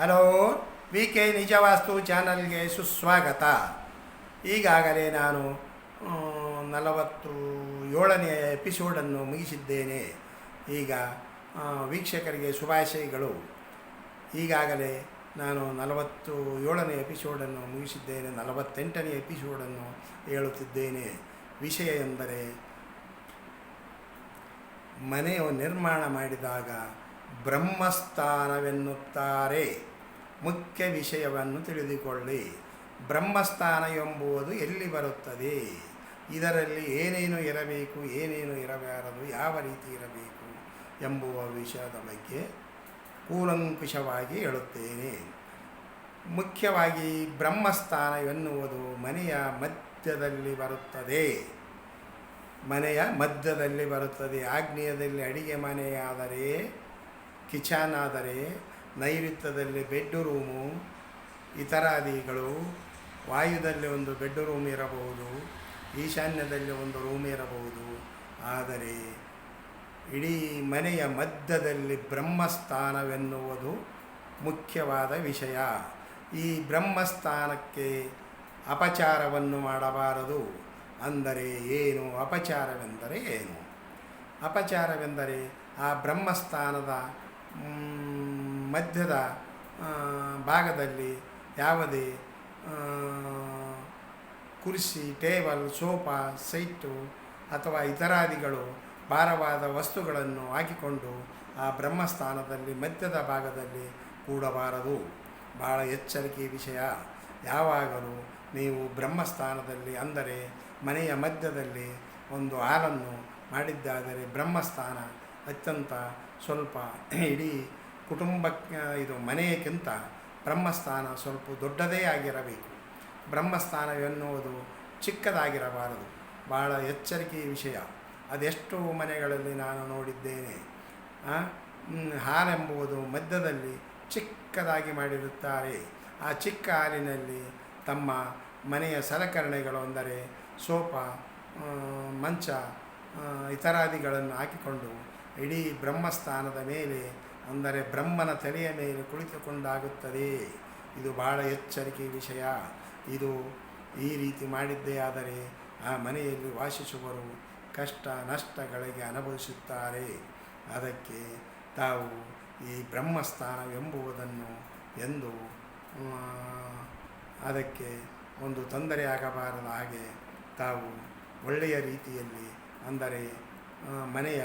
Hello, V K ನಿಜವಾಸ್ತು ಚಾನಲ್ಗೆ ಸುಸ್ವಾಗತ. ಈಗಾಗಲೇ ನಾನು ನಲವತ್ತು ಏಳನೆಯ ಎಪಿಸೋಡನ್ನು ಮುಗಿಸಿದ್ದೇನೆ. ಈಗ ವೀಕ್ಷಕರಿಗೆ ಶುಭಾಶಯಗಳು. ಈಗಾಗಲೇ ನಾನು ನಲವತ್ತು ಏಳನೇ ಎಪಿಸೋಡನ್ನು ಮುಗಿಸಿದ್ದೇನೆ, ನಲವತ್ತೆಂಟನೇ ಎಪಿಸೋಡನ್ನು ಹೇಳುತ್ತಿದ್ದೇನೆ. ವಿಷಯ ಎಂದರೆ, ಮನೆಯ ನಿರ್ಮಾಣ ಮಾಡಿದಾಗ ಬ್ರಹ್ಮಸ್ಥಾನವೆನ್ನುತ್ತಾರೆ. ಮುಖ್ಯ ವಿಷಯವನ್ನು ತಿಳಿದುಕೊಳ್ಳಿ. ಬ್ರಹ್ಮಸ್ಥಾನ ಎಂಬುದು ಎಲ್ಲಿ ಬರುತ್ತದೆ? ಇದರಲ್ಲಿ ಏನೇನು ಇರಬೇಕು, ಏನೇನು ಇರಬಾರದು, ಯಾವ ರೀತಿ ಇರಬೇಕು ಎಂಬುವ ವಿಷಯದ ಬಗ್ಗೆ ಕೂಲಂಕುಷವಾಗಿ ಹೇಳುತ್ತೇನೆ. ಮುಖ್ಯವಾಗಿ ಬ್ರಹ್ಮಸ್ಥಾನ ಎನ್ನುವುದು ಮನೆಯ ಮಧ್ಯದಲ್ಲಿ ಬರುತ್ತದೆ. ಮನೆಯ ಮಧ್ಯದಲ್ಲಿ ಬರುತ್ತದೆ. ಆಗ್ನೇಯದಲ್ಲಿ ಅಡಿಗೆ ಮನೆಯಾದರೆ ಕಿಚನ್ ಆದರೆ ನೈಋತ್ಯದಲ್ಲಿ ಬೆಡ್ ರೂಮು ಇತರಾದಿಗಳು ವಾಯುದಲ್ಲಿ ಒಂದು ಬೆಡ್ ರೂಮ್ ಇರಬಹುದು, ಈಶಾನ್ಯದಲ್ಲಿ ಒಂದು ರೂಮ್ ಇರಬಹುದು. ಆದರೆ ಇಡೀ ಮನೆಯ ಮಧ್ಯದಲ್ಲಿ ಬ್ರಹ್ಮಸ್ಥಾನವೆನ್ನುವುದು ಮುಖ್ಯವಾದ ವಿಷಯ. ಈ ಬ್ರಹ್ಮಸ್ಥಾನಕ್ಕೆ ಅಪಚಾರವನ್ನು ಮಾಡಬಾರದು. ಅಂದರೆ ಏನು? ಅಪಚಾರವೆಂದರೆ ಏನು? ಅಪಚಾರವೆಂದರೆ ಆ ಬ್ರಹ್ಮಸ್ಥಾನದ ಮಧ್ಯದ ಭಾಗದಲ್ಲಿ ಯಾವುದೇ ಕುರ್ಚಿ ಟೇಬಲ್, ಸೋಫಾ, ಸೈಟು ಅಥವಾ ಇತರಾದಿಗಳು ಭಾರವಾದ ವಸ್ತುಗಳನ್ನು ಹಾಕಿಕೊಂಡು ಆ ಬ್ರಹ್ಮಸ್ಥಾನದಲ್ಲಿ ಮಧ್ಯದ ಭಾಗದಲ್ಲಿ ಕೂಡಬಾರದು. ಭಾಳ ಎಚ್ಚರಿಕೆ ವಿಷಯ. ಯಾವಾಗಲೂ ನೀವು ಬ್ರಹ್ಮಸ್ಥಾನದಲ್ಲಿ ಅಂದರೆ ಮನೆಯ ಮಧ್ಯದಲ್ಲಿ ಒಂದು ಹಾಲನ್ನು ಮಾಡಿದ್ದಾದರೆ ಬ್ರಹ್ಮಸ್ಥಾನ ಅತ್ಯಂತ ಸ್ವಲ್ಪ ಇಡೀ ಕುಟುಂಬಕ್ಕೆ ಇದು ಮನೆಯಕ್ಕಿಂತ ಬ್ರಹ್ಮಸ್ಥಾನ ಸ್ವಲ್ಪ ದೊಡ್ಡದೇ ಆಗಿರಬೇಕು. ಬ್ರಹ್ಮಸ್ಥಾನ ಎನ್ನುವುದು ಚಿಕ್ಕದಾಗಿರಬಾರದು. ಭಾಳ ಎಚ್ಚರಿಕೆಯ ವಿಷಯ. ಅದೆಷ್ಟು ಮನೆಗಳಲ್ಲಿ ನಾನು ನೋಡಿದ್ದೇನೆ. ಹಾಲೆಂಬುವುದು ಮಧ್ಯದಲ್ಲಿ ಚಿಕ್ಕದಾಗಿ ಮಾಡಿರುತ್ತಾರೆ. ಆ ಚಿಕ್ಕ ಹಾಲಿನಲ್ಲಿ ತಮ್ಮ ಮನೆಯ ಸಲಕರಣೆಗಳು ಅಂದರೆ ಸೋಫಾ ಮಂಚ ಇತರಾದಿಗಳನ್ನು ಹಾಕಿಕೊಂಡು ಇಡೀ ಬ್ರಹ್ಮಸ್ಥಾನದ ಮೇಲೆ, ಅಂದರೆ ಬ್ರಹ್ಮನ ತಲೆಯ ಮೇಲೆ ಕುಳಿತುಕೊಂಡಾಗುತ್ತದೆ. ಇದು ಬಹಳ ಎಚ್ಚರಿಕೆ ವಿಷಯ. ಇದು ಈ ರೀತಿ ಮಾಡಿದ್ದೇ ಆದರೆ ಆ ಮನೆಯಲ್ಲಿ ವಾಸಿಸುವರು ಕಷ್ಟ ನಷ್ಟಗಳಿಗೆ ಅನುಭವಿಸುತ್ತಾರೆ. ಅದಕ್ಕೆ ತಾವು ಈ ಬ್ರಹ್ಮಸ್ಥಾನವೆಂಬುವುದನ್ನು ಎಂದು ಅದಕ್ಕೆ ಒಂದು ತೊಂದರೆಯಾಗಬಾರದ ಹಾಗೆ ತಾವು ಒಳ್ಳೆಯ ರೀತಿಯಲ್ಲಿ, ಅಂದರೆ ಮನೆಯ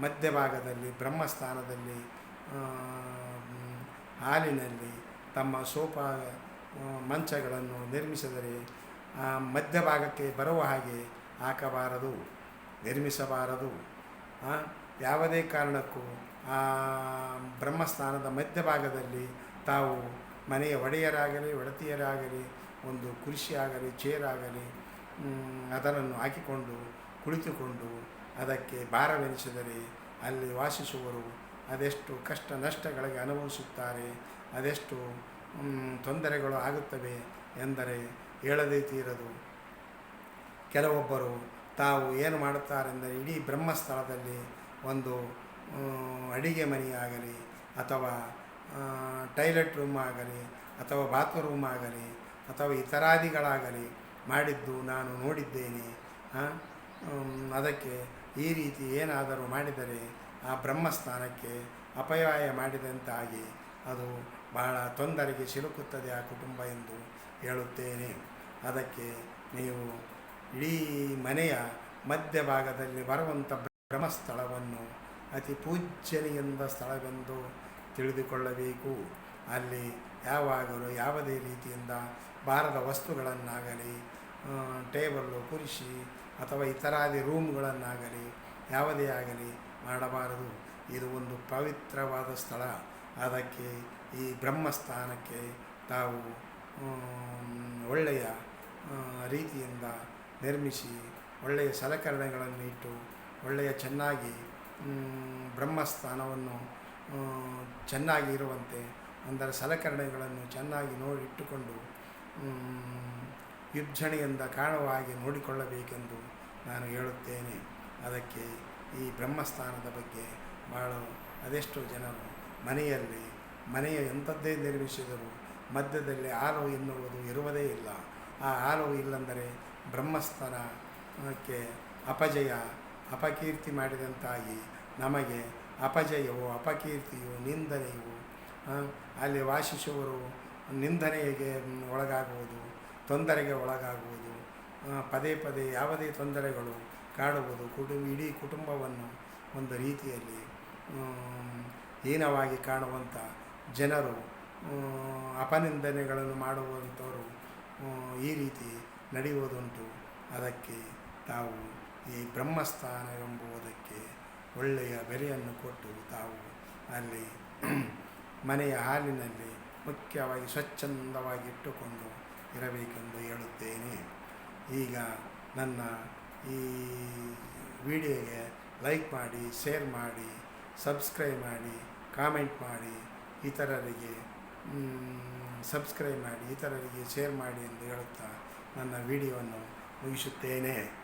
ಮಧ್ಯಭಾಗದಲ್ಲಿ ಬ್ರಹ್ಮಸ್ಥಾನದಲ್ಲಿ ಹಾಲಿನಲ್ಲಿ ತಮ್ಮ ಸೋಫಾ ಮಂಚಗಳನ್ನು ನಿರ್ಮಿಸಿದರೆ ಮಧ್ಯಭಾಗಕ್ಕೆ ಬರುವ ಹಾಗೆ ಹಾಕಬಾರದು ನಿರ್ಮಿಸಬಾರದು. ಯಾವುದೇ ಕಾರಣಕ್ಕೂ ಆ ಬ್ರಹ್ಮಸ್ಥಾನದ ಮಧ್ಯಭಾಗದಲ್ಲಿ ತಾವು ಮನೆಯ ಒಡೆಯರಾಗಲಿ ಒಡತಿಯರಾಗಲಿ ಒಂದು ಕುರ್ಚಿಯಾಗಲಿ ಚೇರಾಗಲಿ ಮ್, ಅದನ್ನು ಹಾಕಿಕೊಂಡು ಕುಳಿತುಕೊಂಡು ಅದಕ್ಕೆ ಭಾರವೆನಿಸಿದರೆ ಅಲ್ಲಿ ವಾಸಿಸುವರು. ಅದೆಷ್ಟು ಕಷ್ಟ ನಷ್ಟಗಳಿಗೆ ಅನುಭವಿಸುತ್ತಾರೆ, ಅದೆಷ್ಟು ತೊಂದರೆಗಳು ಆಗುತ್ತವೆ ಎಂದರೆ ಹೇಳದೇ ತೀರದು. ಕೆಲವೊಬ್ಬರು ತಾವು ಏನು ಮಾಡುತ್ತಾರೆಂದರೆ ಇಡೀ ಬ್ರಹ್ಮಸ್ಥಳದಲ್ಲಿ ಒಂದು ಅಡಿಗೆ ಮನೆಯಾಗಲಿ ಅಥವಾ ಟಾಯ್ಲೆಟ್ ರೂಮ್ ಆಗಲಿ ಅಥವಾ ಬಾತ್ರೂಮ್ ಆಗಲಿ ಅಥವಾ ಇತರಾದಿಗಳಾಗಲಿ ಮಾಡಿದ್ದು ನಾನು ನೋಡಿದ್ದೇನೆ. ಅದಕ್ಕೆ ಈ ರೀತಿ ಏನಾದರೂ ಮಾಡಿದರೆ ಆ ಬ್ರಹ್ಮಸ್ಥಾನಕ್ಕೆ ಅಪಾಯ ಮಾಡಿದಂತಾಗಿ ಅದು ಬಹಳ ತೊಂದರೆಗೆ ಸಿಲುಕುತ್ತದೆ ಆ ಕುಟುಂಬ ಎಂದು ಹೇಳುತ್ತೇನೆ. ಅದಕ್ಕೆ ನೀವು ಇಡೀ ಮನೆಯ ಮಧ್ಯಭಾಗದಲ್ಲಿ ಬರುವಂಥ ಬ್ರಹ್ಮಸ್ಥಳವನ್ನು ಅತಿ ಪೂಜ್ಯನಿಯಂದ ಸ್ಥಳವೆಂದು ತಿಳಿದುಕೊಳ್ಳಬೇಕು. ಅಲ್ಲಿ ಯಾವಾಗಲೂ ಯಾವುದೇ ರೀತಿಯಿಂದ ಬಾರದ ವಸ್ತುಗಳನ್ನಾಗಲಿ ಟೇಬಲ್ಲು, ಕುರ್ಚಿ ಅಥವಾ ಇತರಾದಿ ರೂಮ್ಗಳನ್ನಾಗಲಿ, ಯಾವುದೇ ಆಗಲಿ ಮಾಡಬಾರದು. ಇದು ಒಂದು ಪವಿತ್ರವಾದ ಸ್ಥಳ. ಅದಕ್ಕೆ ಈ ಬ್ರಹ್ಮಸ್ಥಾನಕ್ಕೆ ತಾವು ಒಳ್ಳೆಯ ರೀತಿಯಿಂದ ನಿರ್ಮಿಸಿ, ಒಳ್ಳೆಯ ಸಲಕರಣೆಗಳನ್ನು ಇಟ್ಟು ಒಳ್ಳೆಯ ಚೆನ್ನಾಗಿ ಬ್ರಹ್ಮಸ್ಥಾನವನ್ನು ಚೆನ್ನಾಗಿ ಇರುವಂತೆ ಅಂದರೆ ಸಲಕರಣೆಗಳನ್ನು ಚೆನ್ನಾಗಿ ನೋಡಿ ಇಟ್ಟುಕೊಂಡು ಮ್, ಯುಬ್ಜಣೆಯಿಂದ ಕಾಣುವ ಹಾಗೆ ನೋಡಿಕೊಳ್ಳಬೇಕೆಂದು ನಾನು ಹೇಳುತ್ತೇನೆ. ಅದಕ್ಕೆ ಈ ಬ್ರಹ್ಮಸ್ಥಾನದ ಬಗ್ಗೆ ಭಾಳ ಅದೆಷ್ಟೋ ಜನರು ಮನೆಯಲ್ಲಿ ಮನೆಯ ಎಂಥದ್ದೇ ನಿರ್ಮಿಸಿದರು ಮಧ್ಯದಲ್ಲಿ ಹಾಲು ಎನ್ನುವುದು ಇರುವುದೇ ಇಲ್ಲ. ಆ ಹಾಲು ಇಲ್ಲಂದರೆ ಬ್ರಹ್ಮಸ್ಥಾನಕ್ಕೆ ಅಪಜಯ ಅಪಕೀರ್ತಿ ಮಾಡಿದಂತಾಗಿ ನಮಗೆ ಅಪಜಯವು ಅಪಕೀರ್ತಿಯು ನಿಂದನೆಯು ಅಲ್ಲಿ ವಾಸಿಸುವರು ನಿಂದನೆಗೆ ಒಳಗಾಗುವುದು. ತೊಂದರೆಗೆ ಒಳಗಾಗುವುದು. ಪದೇ ಪದೇ ಯಾವುದೇ ತೊಂದರೆಗಳು ಕಾಡುವುದು ಕುಟುಂಬ ಇಡೀ ಕುಟುಂಬವನ್ನು ಒಂದು ರೀತಿಯಲ್ಲಿ ಹೀನವಾಗಿ ಕಾಣುವಂಥ ಜನರು ಅಪನಿಂದನೆಗಳನ್ನು ಮಾಡುವಂಥವರು ಈ ರೀತಿ ನಡೆಯುವುದುಂಟು. ಅದಕ್ಕೆ ತಾವು ಈ ಬ್ರಹ್ಮಸ್ಥಾನ ಎಂಬುವುದಕ್ಕೆ ಒಳ್ಳೆಯ ಬೆಲೆಯನ್ನು ಕೊಟ್ಟು ತಾವು ಅಲ್ಲಿ ಮನೆಯ ಹಾಲಿನಲ್ಲಿ ಮುಖ್ಯವಾಗಿ ಸ್ವಚ್ಛಂದವಾಗಿ ಇಟ್ಟುಕೊಂಡು ಇರಬೇಕೆಂದು ಹೇಳುತ್ತೇನೆ. ಈಗ ನನ್ನ ಈ ವಿಡಿಯೋಗೆ ಲೈಕ್ ಮಾಡಿ, ಶೇರ್ ಮಾಡಿ, ಸಬ್ಸ್ಕ್ರೈಬ್ ಮಾಡಿ, ಕಾಮೆಂಟ್ ಮಾಡಿ, ಇತರರಿಗೆ ಸಬ್ಸ್ಕ್ರೈಬ್ ಮಾಡಿ, ಇತರರಿಗೆ ಶೇರ್ ಮಾಡಿ ಎಂದು ಹೇಳುತ್ತಾ ನನ್ನ ವಿಡಿಯೋವನ್ನು ಮುಗಿಸುತ್ತೇನೆ.